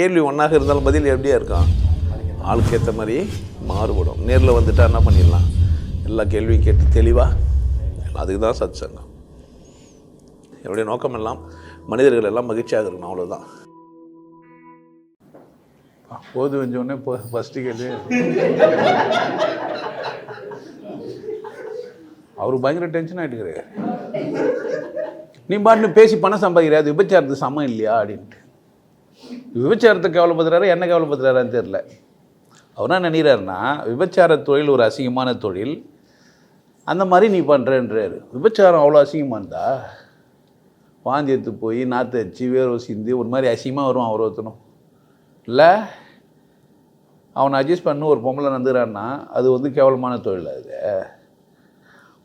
கேள்வி ஒன்றாக இருந்தாலும் பதில் எப்படியா இருக்கும்? ஆளுக்கு ஏற்ற மாதிரி மாறுபடும். நேரில் வந்துட்டால் என்ன பண்ணிடலாம்? எல்லா கேள்வியும் கேட்டு தெளிவாக அதுக்கு தான் சத் சங்கம் என்னுடைய நோக்கம் எல்லாம் மனிதர்கள் எல்லாம் மகிழ்ச்சியாக இருக்கணும் அவ்வளோதான் போது வந்தோடனே ஃபஸ்ட்டு கேள்வி. அவர் பயங்கர டென்ஷன் ஆகிட்டுக்கிறாரு நீ பாட்டு பேசி பணம் சம்பாதிக்கிற அது விபச்சாரத்துக்கு சமம் இல்லையா? அப்படின்ட்டு. விபச்சாரத்தை கவலைப்படுத்துறாரு என்ன கவலைப்படுத்துறாரான்னு தெரில அவர் என்ன நினைக்கிறாருன்னா விபச்சார தொழில் ஒரு அசிங்கமான தொழில். அந்த மாதிரி நீ பண்ணுறன்றாரு விபச்சாரம் அவ்வளோ அசிங்கமானதா வாந்தியத்து போய் நாற்று அடிச்சு வேர்வை சிந்து ஒரு மாதிரி அசிங்கமாக வரும் அவர் ஒருத்தனும். இல்லை அவனை அட்ஜஸ்ட் பண்ணி ஒரு பொம்பளை நந்துறான்னா அது வந்து கேவலமான தொழில் அது.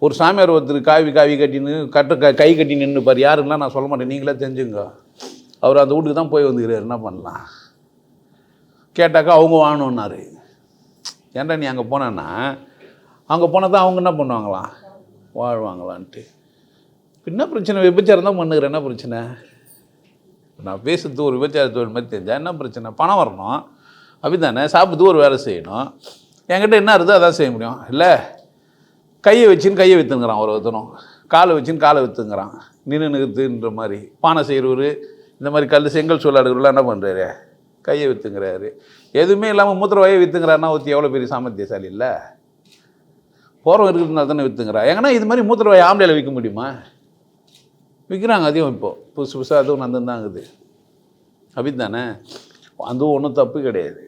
ஒரு சாமியார் ஒருத்தர் காவி காவி கட்டின்னு கட்ட க கை கட்டி நின்று பாரு. யாருன்னா நான் சொல்ல மாட்டேன். நீங்களே தெரிஞ்சுங்க அவர் அந்த வீட்டுக்கு தான் போய் வந்துக்கிறார். என்ன பண்ணலாம்? கேட்டாக்கா அவங்க வாங்கணுன்னாரு ஏன்டா நீ அங்கே போனேன்னா? அங்கே போனால் தான் அவங்க என்ன பண்ணுவாங்களாம்? வாழ்வாங்களான்ட்டு. என்ன பிரச்சனை? விபச்சாரம் தான் பண்ணுகிறேன் என்ன பிரச்சனை? நான் பேசுறது ஒரு விபச்சார தொழில் மாதிரி தெரிஞ்சால் என்ன பிரச்சனை? பணம் வரணும். அப்படிதானே? சாப்பிட்டு ஒரு வேலை செய்யணும். என்கிட்ட என்ன இருந்தோ அதான் செய்ய முடியும். இல்லை. கையை வச்சுன்னு கையை விற்றுங்கிறான் ஒரு ஒருத்தனும். காலை வச்சுன்னு காலை விற்றுங்கிறான் நின்று நிறுத்துன்ற மாதிரி. பானை செய்கிறவர் இந்த மாதிரி கல் செங்கல் சொல்லாடுகிறவர்களாம் என்ன பண்ணுறாரு கையை விற்றுங்கிறாரு எதுவுமே இல்லாமல் மூத்திர வாயை விற்றுங்கிறாருன்னா ஒருத்தி எவ்வளோ பெரிய சாமர்த்தியசாலி இல்லை? போகிறவங்க இருக்கிறதுனால தானே விற்றுங்கிறா எங்கன்னா இது மாதிரி மூத்திர வாயை ஆம்பளையில் விற்க முடியுமா? விற்கிறாங்க அதையும் இப்போது புதுசு புதுசாக அதுவும் நந்தந்தாங்குது அப்படி தானே அதுவும் ஒன்றும் தப்பு கிடையாது.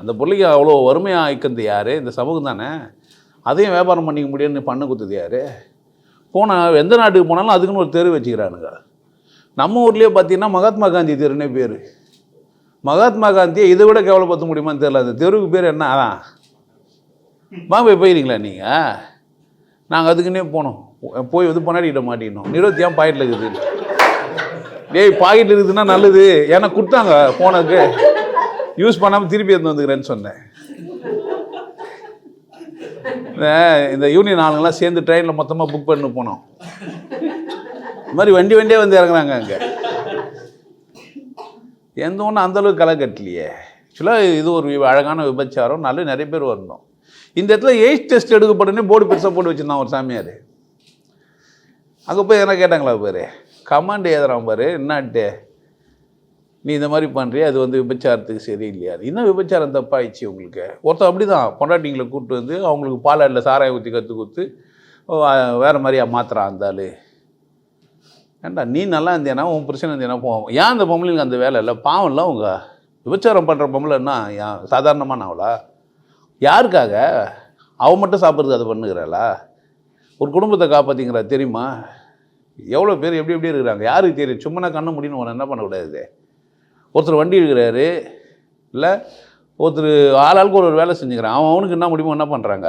அந்த பிள்ளைக்கு அவ்வளோ வறுமையாக ஆயிக்கிறது யார்? இந்த சமூகம் தானே. அதையும் வியாபாரம் பண்ணிக்க முடியும்னு பண்ண கொடுத்தது யார்? போனால் எந்த நாட்டுக்கு போனாலும் அதுக்குன்னு ஒரு தெரு வச்சுக்கிறானுங்க. நம்ம ஊர்லேயே பார்த்தீங்கன்னா மகாத்மா காந்தி தெருனே பேர். மகாத்மா காந்தியை இதை விட கேவலப்படுத்த முடியுமான்னு தெரியல. அந்த தெருவுக்கு பேர் என்ன? அதான். பாம்பே போயிருங்களா நீங்கள் நாங்கள் அதுக்குன்னே போனோம். போய் வந்து பொன்னாடிக்கிட்ட மாட்டிக்கணும் நிறுவத்தி ஏன் பாக்கெட்டில் இருக்குது? டேய் பாக்கெட்டில் இருக்குதுன்னா நல்லது. ஏன்னா கொடுத்தாங்க போனதுக்கு. யூஸ் பண்ணாமல் திருப்பி எடுத்து வந்துக்கிறேன்னு சொன்னேன். இந்த- இந்த யூனியன் ஆளுங்கெல்லாம் சேர்ந்து ட்ரெயினில் மொத்தமாக புக் பண்ணி போனோம். இது மாதிரி வண்டி வண்டியே வந்து இறங்குறாங்க அங்கே. எந்த ஒன்றும் அந்தளவுக்கு களை கட்டலையே. ஆக்சுவலாக இது ஒரு அழகான விபச்சாரம். நல்ல நிறைய பேர் வரணும். இந்த இடத்துல ஏஜ் டெஸ்ட் எடுக்கப்படனே போர்டு பெருசாக போட்டு வச்சுருந்தான் ஒரு சாமியார். அங்கே போய் எதனா கேட்டாங்களா பாரு? கமாண்ட் எழுதுறான் பாரு? என்னான்ட்டு நீ இந்த மாதிரி பண்ணுறிய அது வந்து விபச்சாரத்துக்கு சரியில்லையா? இன்னும் விபச்சாரம் தப்பாயிடுச்சு உங்களுக்கு. ஒருத்தன் அப்படி தான் பொண்டாட்டிங்களை கூப்பிட்டு வந்து அவங்களுக்கு பாலாடில் சாராயம் ஊற்றி கற்று கொடுத்து வேறு மாதிரியா மாத்துறான் அந்த ஏண்டா ஏன்டா நீ நல்லா இருந்தியானா உன் பிரச்சனை இருந்தியானா போவோம் ஏன் அந்த பொம்பளைங்க அந்த வேலை இல்லை? பாவம் இல்லை அவங்க விபச்சாரம் பண்ணுற பொம்பளைன்னா ஏன் சாதாரணமான அவளா யாருக்காக? அவன் மட்டும் சாப்பிட்றது அதை பண்ணுகிறாளா? ஒரு குடும்பத்தை காப்பாற்றிங்கிறா தெரியுமா? எவ்வளோ பேர் எப்படி எப்படி இருக்கிறாங்க? யாருக்கு தெரியும்? சும்மா கண்ண முடியும்னு உன என்ன பண்ணக்கூடாது ஒருத்தர் வண்டி இருக்கிறாரு இல்லை ஒருத்தர் ஆளாளுக்கு ஒரு ஒரு வேலை செஞ்சுக்கிறான். அவன் அவனுக்கு என்ன முடியுமோ என்ன பண்ணுறாங்க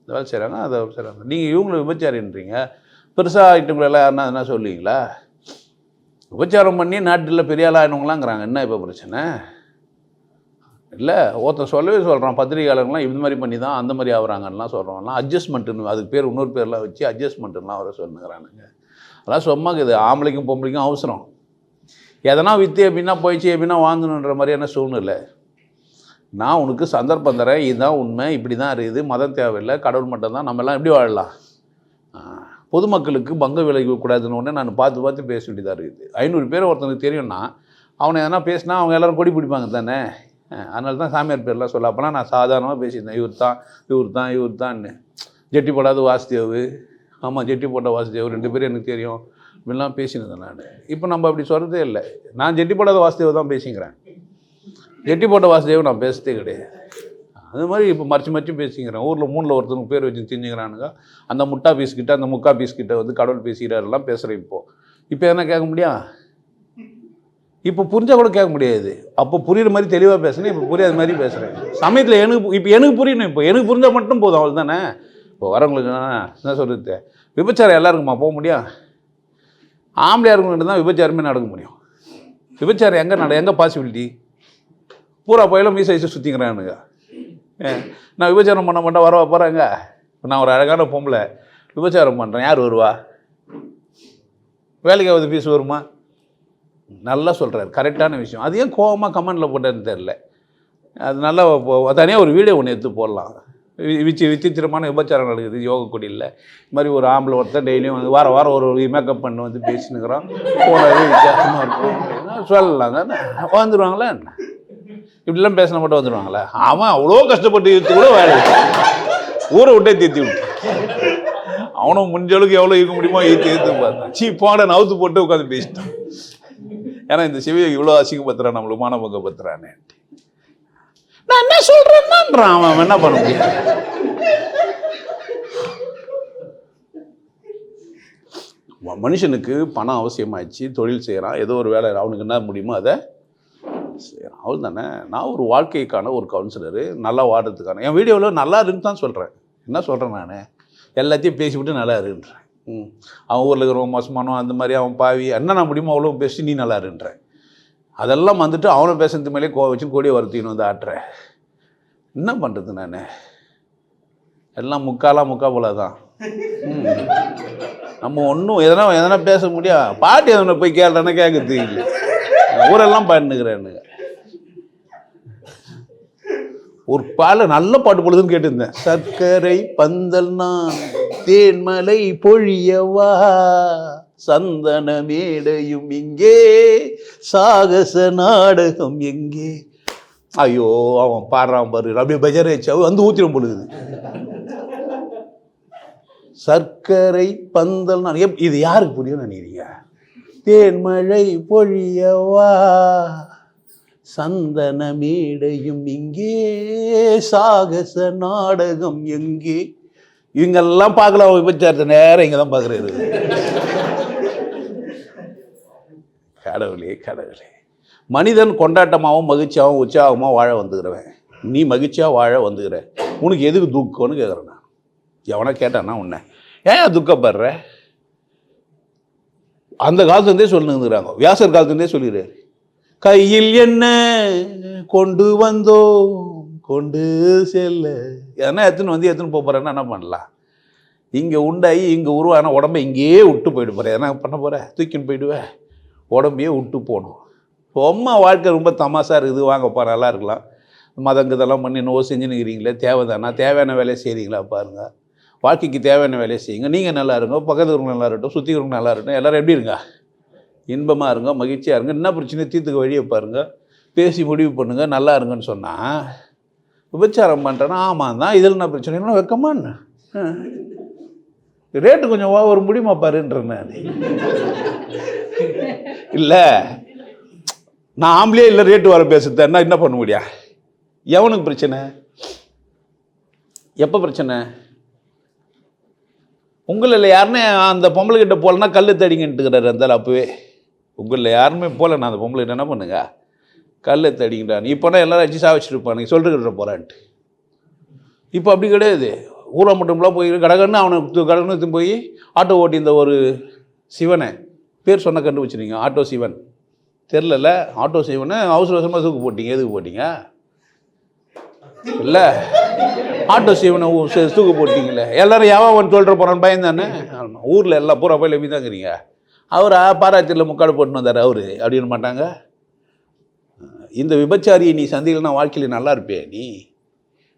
இந்த வேலை செய்கிறாங்க அதை செய்கிறாங்க நீங்கள் இவங்களை விபச்சாரின்றீங்க. பெருசாக ஆகிட்டவங்களெல்லாம் யாருன்னா என்ன சொல்லுவீங்களா? உபச்சாரம் பண்ணி நாட்டில் பெரிய ஆள் என்ன இப்போ பிரச்சனை? இல்லை ஒருத்தன் சொல்லவே சொல்கிறான் பத்திரிகையாளர்கள்லாம் இந்த மாதிரி பண்ணி தான் அந்த மாதிரி ஆகுறாங்கலாம் சொல்கிறோம்லாம் அட்ஜஸ்ட்மெண்ட்டுன்னு அதுக்கு பேர் இன்னொரு பேர்லாம் வச்சு அட்ஜஸ்ட்மெண்ட்டுலாம் வர சொல்லுங்கிறானுங்க அதெல்லாம் சும்மாக்கு இது ஆம்பளைக்கும் பொம்பளைக்கும் அவசரம். எதனா விற்று அப்படின்னா போயிடுச்சு அப்படின்னா வாங்கணுன்ற மாதிரியான சூழ்நிலை. நான் உனக்கு சந்தர்ப்பம் தரேன். இதுதான் உண்மை. இப்படி தான் இருக்குது. மதம் தேவையில்லை. கடவுள் மட்டும்தான். நம்மலாம் எப்படி வாழலாம்? ஆ, பொதுமக்களுக்கு பங்கம் விளைவிக்கக்கூடாதுன்னு ஒன்று நான் பார்த்து பார்த்து பேச வேண்டியதாக இருக்குது. ஐநூறு பேர் ஒருத்தனுக்கு தெரியும்னா அவனை எதனா பேசினா அவங்க எல்லோரும் கொடி பிடிப்பாங்க தானே? அதனால தான் சாமியார் பேர்லாம் சொல்ல அப்போலாம் நான் சாதாரணமாக பேசியிருந்தேன். இவர் தான் இவர் தான் இவர் தான்னு. ஜெட்டி போடாத வாசுதேவ். ஆமாம் ஜெட்டி போட்ட வாசுதேவ். ரெண்டு பேரும் எனக்கு தெரியும். இப்படிலாம் பேசினது நான். இப்போ நம்ம அப்படி சொல்கிறதே இல்லை. நான் ஜெட்டி போடாத வாசுதேவ் தான் பேசிக்கிறேன். ஜெட்டி போட்ட வாசுதேவ் நான் பேசுறதே கிடையாது. அது மாதிரி இப்போ மறைச்சு மறைச்சு பேசிக்கிறேன். ஊரில் மூணில் ஒருத்தவங்க பேர் வச்சு திஞ்சுக்கிறானுங்க அந்த முட்டா பீஸ்கிட்ட அந்த முக்கா பீஸ்கிட்ட வந்து கடவுள் பேசுகிறாரெல்லாம் பேசுகிறேன் இப்போது இப்போ எதனா கேட்க முடியா? இப்போ புரிஞ்சால் கூட கேட்க முடியாது. அப்போ புரியுற மாதிரி தெளிவாக பேசுனேன் இப்போ புரியாத மாதிரி பேசுகிறேன் சமயத்தில் எனக்கு இப்போ எனக்கு புரியணும் இப்போ. எனக்கு புரிஞ்சால் மட்டும் போதும் அவள் தானே இப்போ வரவங்களுக்கு என்ன சொல்கிறது விபச்சாரம் எல்லாருக்குமா? போக முடியும் ஆம்பளையாக இருக்கவங்க தான் விபச்சாரமே நடக்க முடியும். விபச்சாரம் எங்கே நட எங்கே பாசிபிலிட்டி பூரா போயிலும் மீசை சுற்றிக்கிறானுங்க நான் விபச்சாரம் பண்ண மாட்டேன் வரவா போகிறாங்க நான் ஒரு அழகான பொம்பளை. விபச்சாரம் பண்ணுறேன் யார் வருவா? வேலைக்காவது ஃபீஸ் வருமா? நல்லா சொல்கிறார் கரெக்டான விஷயம். அது ஏன் கோவமாக கமெண்டில் போட்டேன்னு தெரில அது நல்லா தனியாக ஒரு வீடியோ ஒன்று எடுத்து போடலாம். வி- விச்சி விசித்திரமான விபச்சாரம் நடக்குது யோக குடியில். இது மாதிரி ஒரு ஆம்பளை ஒருத்தர் டெய்லியும் வந்து வாரம் வாரம் ஒரு மேக்கப் பண்ணி வந்து பேசினுக்கிறோம் போனது வித்தியாசமாக இருக்கும். சொல்லலாம் தானே? வந்துடுவாங்களா என்ன? இப்படிலாம் பேசின மட்டும் வந்துடுவாங்களே அவன் அவ்வளோ கஷ்டப்பட்டு இழுத்து கூட வேலை ஊரை விட்டே தீர்த்தி விட்டு அவனும் முடிஞ்ச அளவுக்கு எவ்வளோ இருக்க முடியுமோ ஈத்து ஏற்று பார்த்தான். சீ போட நவுத்து போட்டு உட்காந்து பேசிட்டான். ஏன்னா இந்த சிவியை இவ்வளோ அசிங்கப்படுத்துறான் நம்மளுக்கு மானபங்கப்படுத்துறானே நான் என்ன சொல்றேன்னான்றான் அவன் என்ன பண்ண முடியும்? மனுஷனுக்கு பணம் அவசியமாயிடுச்சு தொழில் செய்கிறான் ஏதோ ஒரு வேலை அவனுக்கு என்ன முடியுமோ அதை அவள் தானே? நான் ஒரு வாழ்க்கைக்கான ஒரு கவுன்சிலரு நல்லா வாடுறதுக்கான. என் வீடியோவில் நல்லா இருக்குன்னு தான் சொல்கிறேன் என்ன சொல்கிறேன் நான்? எல்லாத்தையும் பேசிவிட்டு நல்லா இருன்றேன் ம். அவன் ஊரில் இருக்கிறவன் மோசமானவன் அந்த மாதிரி அவன் பாவி. என்ன முடியுமோ அவ்வளோ பேசி நீ நல்லா இருன்றேன் அதெல்லாம் வந்துட்டு அவனை பேசுறது மேலே கோ வச்சு கோடியை வருத்தின்னு வந்து ஆட்டுறேன் என்ன பண்ணுறது நான்? எல்லாம் முக்காலாம் முக்கா போல தான் ம். நம்ம ஒன்றும் எதனா எதனா பேச முடியா? பாட்டு எதனா போய் கேட்டேன்னா கேட்கறது இல்லை. ஊரெல்லாம் பாட்டுனுக்கிறேன்னு ஒரு பால நல்ல பாட்டு பொழுதுன்னு கேட்டிருந்தேன். சர்க்கரை பந்தல் நான் தேன்மலை பொழியவா சந்தன மேடையும் இங்கே சாகச நாடகம் எங்கே. ஐயோ அவன் பாடுறான் பாரு அப்படியே பஜரேச்சாவும் வந்து ஊத்திரம் பொழுது. சர்க்கரை பந்தல் நான் எப் இது யாருக்கு புரியும் நினைக்கிறீங்க? தேன்மழை பொழியவா சந்தன மேடையும் இங்கே சாகச நாடகம் எங்கே? இவங்கெல்லாம் பார்க்கலாம் விபச்சாரத்தை நேரம் இங்கே தான் பார்க்குறது. கடவுளே கடவுளே. மனிதன் கொண்டாட்டமாகவும் மகிழ்ச்சியாகவும் உற்சாகமாக வாழ வந்துக்கிறவன். நீ மகிழ்ச்சியாக வாழ வந்துக்கிற. உனக்கு எதுக்கு துக்கம்னு கேட்குறேன் நான். எவனா கேட்டானா உன்னை. ஏன் துக்கப்படுற? அந்த காலத்துலேருந்தே சொல்லுங்கிறாங்க. வியாசர் காலத்துலேருந்தே சொல்லிடுறாரு கையில் என்ன கொண்டு வந்தோம் கொண்டு செல்ல. எதனா எத்தனை வந்து எத்தனை போக போகிறேன்னா என்ன பண்ணலாம் இங்கே உண்டாகி இங்கே உருவான உடம்ப இங்கேயே விட்டு போயிட்டு போகிறேன் ஏன்னா பண்ண போகிற தூக்கின்னு போயிடுவேன் உடம்பையே விட்டு போகணும். ரொம்ப வாழ்க்கை ரொம்ப தமாசாக இருக்குது. வாங்கப்பா நல்லா இருக்கலாம். மதங்க இதெல்லாம் பண்ணி நோ செஞ்சுன்னுக்கிறீங்களே. தேவைதானா? தேவையான வேலையை செய்கிறீங்களா பாருங்கள் வாழ்க்கைக்கு தேவையான வேலையை செய்யுங்க. நீங்கள் நல்லா இருங்க. பக்கத்து இருக்கவங்க நல்லா இருக்கட்டும். சுற்றி இருக்கவங்க நல்லா இருக்கட்டும். எல்லோரும் எப்படி இருங்க? இன்பமாக இருங்க மகிழ்ச்சியாக இருங்க. என்ன பிரச்சனை? தீர்த்துக்கு வழியை பாருங்கள் பேசி முடிவு பண்ணுங்கள் நல்லா இருங்கன்னு சொன்னால் விபச்சாரம் பண்ணுறேன்னா ஆமாம் தான். இதில் என்ன பிரச்சனை? இல்லை வெக்கமா என்ன? ரேட்டு கொஞ்சம் வா ஒரு முடியுமா பாருன்றேன் நான் இல்லை. நான் ஆம்பளே இல்லை ரேட்டு வர பேசுறேன்னா என்ன பண்ண முடியா? எவனுக்கு பிரச்சனை? எப்போ பிரச்சனை? உங்களில் யாருன்னு அந்த பொம்பளை கிட்ட போகலன்னா கல் தடிங்கன்ட்டுக்கிறாரு இருந்தாலும் அப்போவே. உங்களில் யாருமே போகல நான் அந்த பொம்பளை என்ன பண்ணுங்க? கல்லை தடிங்கிட்டான் இப்போனா எல்லாரும் அடிச்சு சாவச்சிருப்பானுங்க சொல்லிட்டு போகிறான்ட்டு இப்போ அப்படி கிடையாது. ஊரை மட்டும்லாம் போய் கடகன்னு அவனை கடகன்னு போய் ஆட்டோ ஓட்டி இந்த ஒரு சிவனை பேர் சொன்ன கண்டுபிடிச்சிருங்க ஆட்டோ சிவன். தெரிலல ஆட்டோ சிவனை அவசர அவசரமாக தூக்கு போட்டீங்க. எதுக்கு போட்டீங்க? இல்லை. ஆட்டோ சிவனை தூக்கு போட்டீங்களே எல்லாரும் யாவன் சொல்கிற போகிறான்னு பயந்தானே? ஊரில் எல்லா பூரா போய் எப்படி தாங்கிறீங்க அவர் பாராட்டியில் முக்காடு போட்டுன்னு வந்தார் அவரு. அப்படின்னு மாட்டாங்க. இந்த விபச்சாரியை நீ சந்திக்கலன்னா வாழ்க்கையில் நல்லா இருப்பே நீ.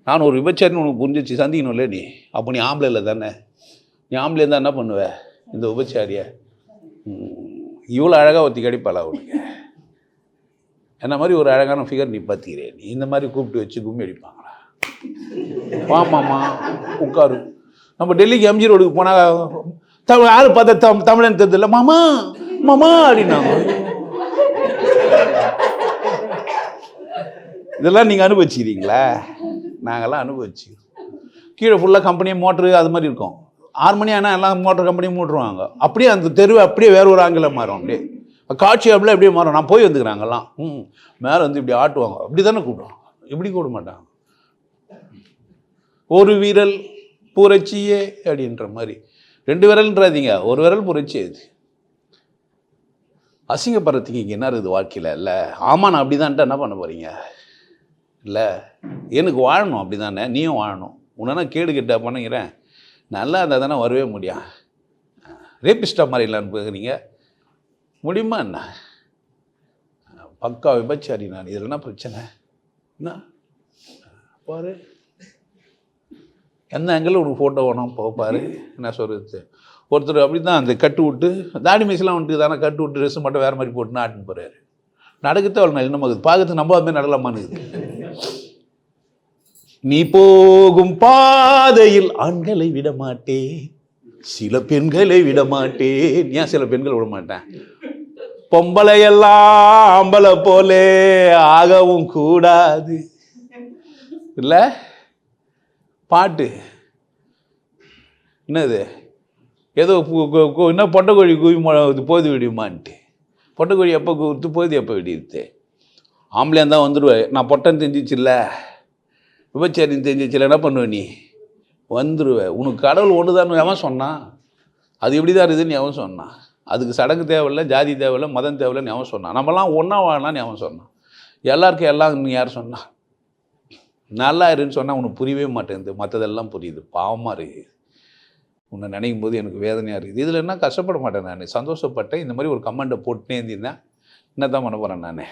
நான் ஒரு விபச்சாரின்னு உனக்கு புரிஞ்சிச்சு சந்திக்கணும்ல நீ? அப்போ நீ ஆம்பளை இல்லை தானே? நீ ஆம்பளை இருந்தால் என்ன பண்ணுவ இந்த விபச்சாரியை? இவ்வளோ அழகாக ஒத்தி கிடைப்பாளா உனக்கு? என்ன மாதிரி ஒரு அழகான ஃபிகர் நீ பார்த்துக்கிறேன் நீ? இந்த மாதிரி கூப்பிட்டு வச்சு கும்மி அடிப்பாங்களா? வாமாம்மா உட்காரு. நம்ம டெல்லிக்கு எம்ஜி ரோடுக்கு போனால் தமிழ் யார் பார்த்தா தம் தமிழன் தெரியல மாமா மாமா அப்படின்னாங்க. இதெல்லாம் நீங்கள் அனுபவிச்சுக்கிறீங்களா? நாங்கள்லாம் அனுபவிச்சு கீழே ஃபுல்லாக கம்பெனி மோட்ரு அது மாதிரி இருக்கும். ஆறு மணி ஆனால் எல்லாம் மோட்டர் கம்பெனியும் மூட்டுருவாங்க. அப்படியே அந்த தெருவை அப்படியே வேற ஒரு ஆங்கிலம் மாறும் அப்படியே. காட்சி அப்படியே அப்படியே மாறும். நான் போய் வந்துக்கிறாங்கலாம் ம். மேலே வந்து இப்படி ஆட்டுவாங்க. அப்படி தானே கூப்பிடுவாங்க. இப்படி கூட மாட்டாங்க? ஒரு வீரல் புரட்சியே அப்படின்ற மாதிரி. ரெண்டு விரல்ன்றாதீங்க. ஒரு விரல் புரட்சி அது. அசிங்கப்படுறதுக்கு இங்கே என்ன இருக்குது வாழ்க்கையில்? இல்லை ஆமாம் நான் அப்படி என்ன பண்ண போகிறீங்க இல்லை எனக்கு வாழணும் அப்படி தானே நீயும் வாழணும். உன்னா கேடு கெட்ட பண்ணுங்கிறேன் நல்லா இருந்தால் தானே வரவே முடியும். ரேபிஸ்டாக மாதிரி இல்லைன்னு பார்க்குறீங்க முடியுமா என்ன? பக்கா விபச்சாரி நான். இதில் என்ன பிரச்சனை? என்ன? பாரு. எந்த ஆங்கிள் உனக்கு ஃபோட்டோ வேணும்? போ பாரு. என்ன சொல்கிறது ஒருத்தர் அப்படி தான் அந்த கட்டு விட்டு தாடி மீசெல்லாம் வந்துட்டு தானே கட்டு விட்டு ட்ரெஸ் மட்டும் வேறு மாதிரி போட்டு ஆட்டின்னு போகிறாரு நடக்கத்தே அவ்வளோ என்ன மகுது பார்க்கறது அது மாதிரி நடலாமான்னு நீ போகும் பாதையில் ஆண்களை விட மாட்டேன். சில பெண்களை விட மாட்டேன். ஏன் சில பெண்களை விட மாட்டேன்? பொம்பளை எல்லாம் ஆம்பளை போலே ஆகவும் கூடாது. இல்ல? பாட்டு. என்னது? ஏதோ என்ன பொட்டைக்கோழி குவி இது போது விடியுமான்ட்டு பொட்டைக்கோழி எப்போ குத்து போது எப்போ விடியுது ஆம்பளையாக தான் வந்துடுவேன் நான் பொட்டன் தெரிஞ்சிச்சில்ல? விபச்சாரின்னு தெரிஞ்சிச்சில்ல? என்ன பண்ணுவ நீ? வந்துடுவேன் உனக்கு கடவுள் ஒன்று தான் எவன் சொன்னான். அது எப்படி தான் இருக்குதுன்னு எவன் சொன்னான். அதுக்கு சடங்கு தேவையில்லை ஜாதி தேவையில்லை மதம் தேவையில்லைன்னு எவன் சொன்னான். நம்மலாம் ஒன்றா வாழலான்னு எவன் சொன்னான். எல்லாருக்கும் எல்லாம் யார் சொன்னா? நல்லா இருன்னு சொன்னால் உனக்கு புரியவே மாட்டேங்குது. மற்றதெல்லாம் புரியுது. பாவமாக இருக்குது உன்னை நினைக்கும் போது எனக்கு வேதனையாக இருக்குது இதில் என்ன கஷ்டப்பட மாட்டேன் நான். சந்தோஷப்பட்டேன். இந்த மாதிரி ஒரு கமெண்ட்டை போட்டுனே இருந்தீங்கன்னா என்ன தான் பண்ண போகிறேன் நான்?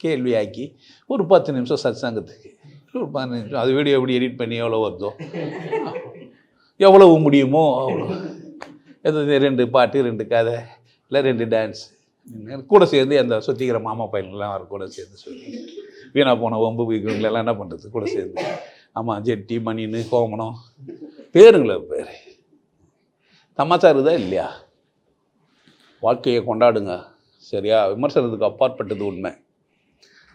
கேள்வியாக்கி ஒரு பத்து நிமிஷம் சத்சங்கத்துக்கு. ஒரு பதினஞ்சு நிமிஷம். அது வீடியோ எப்படி எடிட் பண்ணி எவ்வளோ வருதோ? எவ்வளவு முடியுமோ அவ்வளோ எது ரெண்டு பாட்டு ரெண்டு கதை இல்லை ரெண்டு டான்ஸ் கூட சேர்ந்து அந்த சுற்றிக்கிற மாமா பையன்லாம் அவர் கூட சேர்ந்து சொல்லி வீணா போன ஒம்பு வீக்குங்களெல்லாம் என்ன பண்ணுறது கூட சேர்ந்து. ஆமாம் ஜெட்டி மணின்னு கோமனம் பேருங்களே பேர். தமாச்சா இருக்குதா இல்லையா? வாழ்க்கையை கொண்டாடுங்க. சரியா? விமர்சனத்துக்கு அப்பாற்பட்டது உண்மை.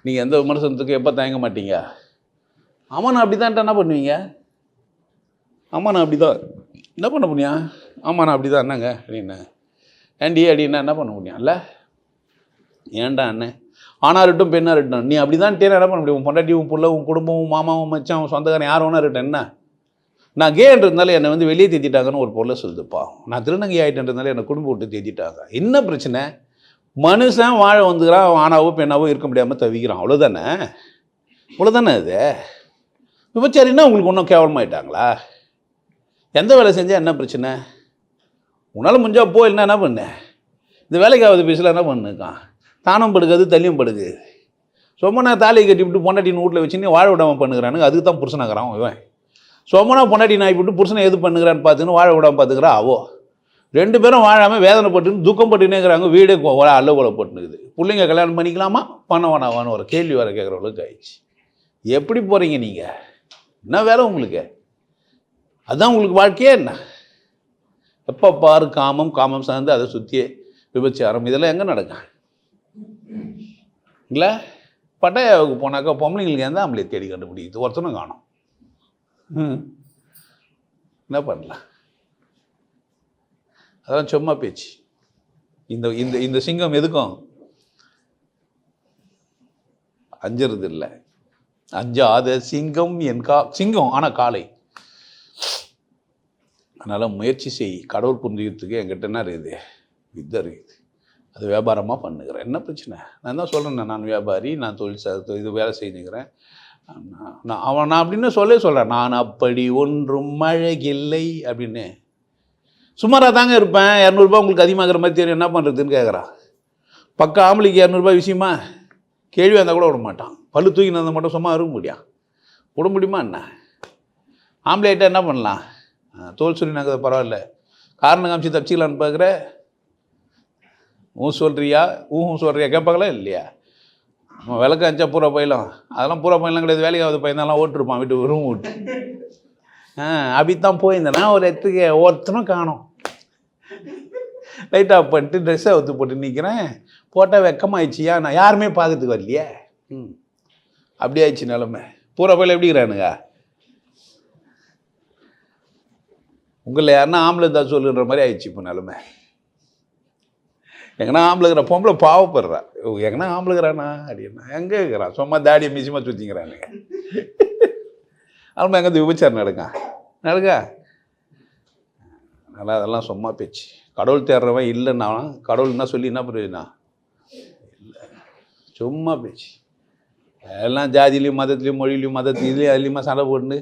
நீங்கள் எந்த விமர்சனத்துக்கு எப்போ தயங்க மாட்டீங்க? ஆமாம் நான் அப்படி தான் என்ன பண்ணுவீங்க? ஆமாம் நான் அப்படி தான் என்ன பண்ண முடியும்? ஆமாம் நான் அப்படி தான் என்னங்க? அப்படின்னு. ஏண்டி அப்படின்னா என்ன பண்ண முடியும்? இல்லை? ஏன்டா அண்ணன் ஆணா இருக்கட்டும் பெண்ணாக இருக்கட்டும் நீ அப்படி தான் என்ன பண்ண முடியும்? உன் பொண்டாட்டி உன் பிள்ளை உன் குடும்பம் மாமா உன் மச்சான் உன் சொந்தக்காரன் யார் ஒன்றா இருக்கட்டும் என்ன? நான் கேன்றதுனால என்னை வந்து வெளியே தேத்திட்டாங்கன்னு ஒரு பொருளை சொல்லுதுப்பா. நான் திருநங்கை ஆகிட்டேன்றதுனால என்னை குடும்பம் விட்டு தேத்திட்டாங்க. என்ன பிரச்சனை? மனுஷன் வாழ வந்துக்கிறான் ஆணாவோ பெண்ணாவோ இருக்க முடியாமல் தவிக்கிறான். அவ்வளோதானே அவ்வளோதானே அது? விபச்சாரின்னா உங்களுக்கு ஒன்றும் கேவலமாயிட்டாங்களா? எந்த வேலை செஞ்சால் என்ன பிரச்சனை? உன்னால் முடிஞ்சால் போ இல்லைன்னா என்ன பண்ணு? இந்த வேலைக்காவது பேசல என்ன பண்ணுக்கான்? தானம் படுக்காது தள்ளியும் படுக்குது. சொமனா தாலியை கட்டி விட்டு பொண்டாட்டின்னு வீட்டில் வச்சுன்னு வாழ விடாமல் பண்ணுகிறானுங்க அதுக்கு தான் புருஷனாகிறான் இவன். சொமனா பொண்டாட்டி நாய் விட்டு புருஷனை எது பண்ணுகிறான்னு பார்த்துன்னு வாழ விடாமல் பார்த்துக்கிறா அவோ. ரெண்டு பேரும் வாழாமல் வேதனைப்பட்டுன்னு துக்கம் பட்டுனேங்கிறாங்க வீடே அல்ல கொலை போட்டுனுக்குது பிள்ளைங்க கல்யாணம் பண்ணிக்கலாமா? பண்ண வேணாமான்னு ஒரு கேள்வி வர கேட்குறவங்களுக்கு ஆயிடுச்சு. எப்படி போகிறீங்க நீங்கள் என்ன வேலை உங்களுக்கு? அதுதான் உங்களுக்கு வாழ்க்கையே என்ன? எப்போ பாரு காமம் காமம் சார்ந்து அதை சுற்றியே விபச்சாரம் இதெல்லாம் எங்கே நடக்கும்? இல்லை பட்டாயாவுக்கு போனாக்கா பொம்பளைங்களுக்கு எந்த ஆம்பளை தேடி கண்டுபிடிக்குது? ஒருத்தனும் காணும். ம். என்ன பண்ணலாம்? அதெல்லாம் சும்மா பேச்சு. இந்த இந்த இந்த சிங்கம் எதுக்கும்? அஞ்சுறது இல்லை. அஞ்சாத சிங்கம் என் கா சிங்கம் ஆனால் காலை அதனால் முயற்சி செய். கடவுள் புரிஞ்சுக்கிறதுக்கு என்கிட்ட என்ன இருக்குது? வித்தை இருக்குது. அது வியாபாரமாக பண்ணுகிறேன். என்ன பிரச்சனை? நான் தான் சொல்கிறேன் நான் வியாபாரி நான் தொழில் சா இது வேலை செய்துக்கிறேன் நான் நான் அவன் நான் அப்படின்னு சொல்லே சொல்கிறேன் நான் அப்படி ஒன்றும் அழகில்லை அப்படின்னு. சுமாராக தாங்க இருப்பேன். இரநூறுபா உங்களுக்கு அதிகமாகிற மாதிரி தெரியும். என்ன பண்ணுறதுன்னு கேட்குறான் பக்க ஆம்பளைக்கு இரநூறுபா விஷயமா? கேள்வி வந்தால் கூட விட மாட்டான் பல்லு தூக்கி வந்தால் மட்டும் சும்மா இருக்க முடியும் விட முடியுமா என்ன? ஆம்பளை என்ன பண்ணலாம்? தோல் சொல்லி நாங்கள் பரவாயில்ல. காரணம் காமிச்சு தப்பிச்சிக்கலான்னு பார்க்குற ஊ சொல்கிறியா ஊஹும் சொல்கிறியா கேட்பாங்களா இல்லையா? நம்ம விளக்கு அஞ்சா பூரா பயிலும் அதெல்லாம் பூரா பயிலாம் கிடையாது. வேலைக்கு ஆகுது ஓட்டிருப்பான். வீட்டு ரூம் ஓட்டு. ஆ அப்படித்தான் போயிருந்தேன். நான் ஒரு இடத்துக்கு ஒருத்தனும் காணும். லைட் ஆஃப் பண்ணிட்டு ட்ரெஸ்ஸை அவுத்து போட்டு நிற்கிறேன் போட்டால் வெக்கமாயிடுச்சியா? நான் யாருமே பார்க்கறதுக்கு வரலையே. ம். அப்படி ஆயிடுச்சு நிலமை. பூரா பயில எப்படிங்கிறானுங்க உங்களில் யாருன்னா ஆம்பளை தான் சொல்லுன்ற மாதிரி ஆயிடுச்சு இப்போ நிலமை. எங்கன்னா ஆம்பளைக்கிற பொம்பளை பாவப்படுறா. எங்கன்னா ஆம்பளைக்கிறானா அப்படின்னா எங்கே இருக்கிறான்? சும்மா தாடியை மிசிமா சுற்றிக்கிறானுங்க அதுமாதிரி எங்கே விபச்சாரம் நடக்கா நடக்கா நல்லா அதெல்லாம் சும்மா பேச்சு. கடவுள் தேடுறவன் இல்லைன்னா கடவுள் என்ன சொல்லி என்ன பிரயோஜனம்? இல்லை. சும்மா பேச்சு. எல்லாம் ஜாதிலையும் மதத்துலேயும் மொழியிலையும் மதத்துலேயும் இதுலேயும் அதுலேயுமா சண்டை போட்டு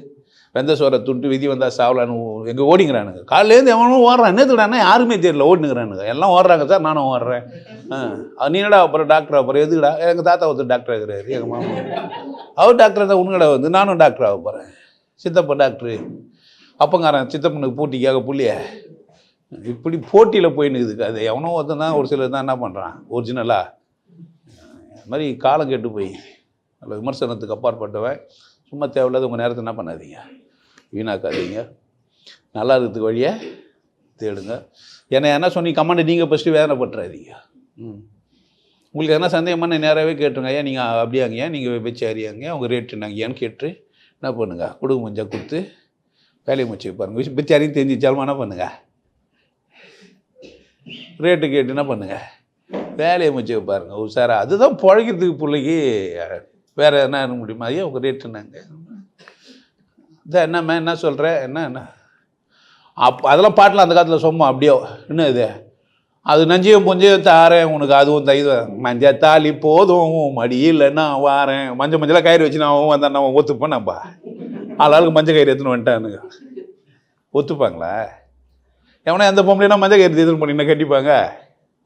வெந்த சோரை துண்டு விதி வந்தால் சாவலான்னு எங்கே ஓடிங்கிறானுங்க. காலையிலேருந்து எவனும் ஓடுறான். என்னதுடாண்ணா யாருமே தெரியல. ஓடினுங்கிறானுங்க எல்லாம் ஓடுறாங்க சார் நானும் ஓடுறேன். ஆ. நீ என்னடா அப்புறம் டாக்டர் அப்புறம் எதுக்குடா? எங்கள் தாத்தா ஒருத்தர் டாக்டர் ஆகிறாரு எங்கள் மாமா. அவர் டாக்டர் தான் உன்கடை வந்து நானும் டாக்டர் ஆக போகிறேன் சித்தப்பா டாக்டரு அப்பங்காரன் சித்தப்பனுக்கு போட்டிக்காக புள்ளிய. இப்படி போட்டியில் போயின்னு அது எவனோ ஒருத்தன் தான் ஒரு சிலர் தான் என்ன பண்ணுறான் ஒரிஜினலாக அது மாதிரி காலம் கெட்டு போய். நல்ல விமர்சனத்துக்கு அப்பாற்பட்டவன். சும்மா தேவையில்லாத உங்கள் நேரத்தை என்ன பண்ணாதீங்க? வீணாக்காதீங்க. நல்லா இருக்கிறதுக்கு வழியை தேடுங்க. என்னை என்ன சொன்னி கமெண்ட் நீங்கள் ஃபஸ்ட்டு வேதனைப்பட்டுறாதீங்க. ம். உங்களுக்கு எதனா சந்தேகமான நேராகவே கேட்டுருங்க. ஐயா நீங்கள் அப்படியாங்க ஏன் நீங்கள் வச்சு அறியாங்க அவங்க ரேட்டு நாங்கள் ஏன்னு கேட்டு என்ன பண்ணுங்க? கொடுக்க முடிஞ்சால் கொடுத்து வேலையை முடிச்சு பாருங்க விஷயம் பற்றி அறியும் தெரிஞ்சிச்சாலும் என்ன பண்ணுங்கள் ரேட்டு கேட்டு என்ன பண்ணுங்கள் வேலையை முடிச்சு பாருங்கள் உஷாரா. அதுதான் பழகிறதுக்கு பிள்ளைக்கு வேறு என்ன இருக்க முடியுமா? ஐயா உங்கள் ரேட்டுனாங்க இதான் என்னம்மா என்ன சொல்கிற என்ன என்ன அப் அதெல்லாம் பாட்டில் அந்த காலத்தில் சொன்னோம் அப்படியோ என்ன இது? அது நஞ்சியும் பொஞ்சையும் தாரேன் உனக்கு அதுவும் தைது மஞ்ச தாலி போதும் மடியில் நான் வாரேன். மஞ்சள் மஞ்சளாக கயிறு வச்சு நான் வந்தேன் நான் ஒத்துப்பேன் நம்பா. ஆளாளுக்கு மஞ்சள் கயிறு எடுத்துன்னு வந்துட்டானுங்க ஒத்துப்பாங்களா? எவனா எந்த பொம்பளைனா மஞ்சள் கயிறு எடுத்துன்னு போனீங்கன்னா கட்டிப்பாங்க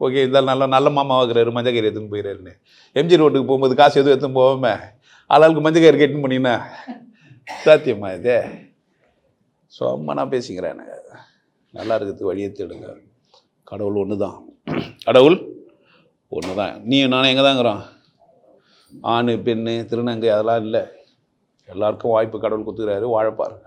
ஓகே இருந்தாலும் நல்ல நல்ல மாமா வைக்கிறாரு மஞ்சள் எடுத்துன்னு போயிடுறாருன்னு எம்ஜி ரோட்டுக்கு போகும்போது காசு எதுவும் எடுத்துன்னு போகாம ஆளாளுக்கு மஞ்சள் கயிறு கட்டின்னு போனீங்கன்னா சாத்தியமா இது? சும்மா நான் பேசிக்கிறேன். நல்லா இருக்கிறதுக்கு வழியை தேடுங்க. கடவுள் ஒன்று தான் கடவுள் ஒன்று தான் நீ நானும் எங்கே தாங்கிறோம் ஆண் பெண்ணு திருநங்கை அதெல்லாம் இல்லை. எல்லாருக்கும் வாய்ப்பு கடவுள் கொடுத்துக்கிறாரு வாழப்பாருங்க.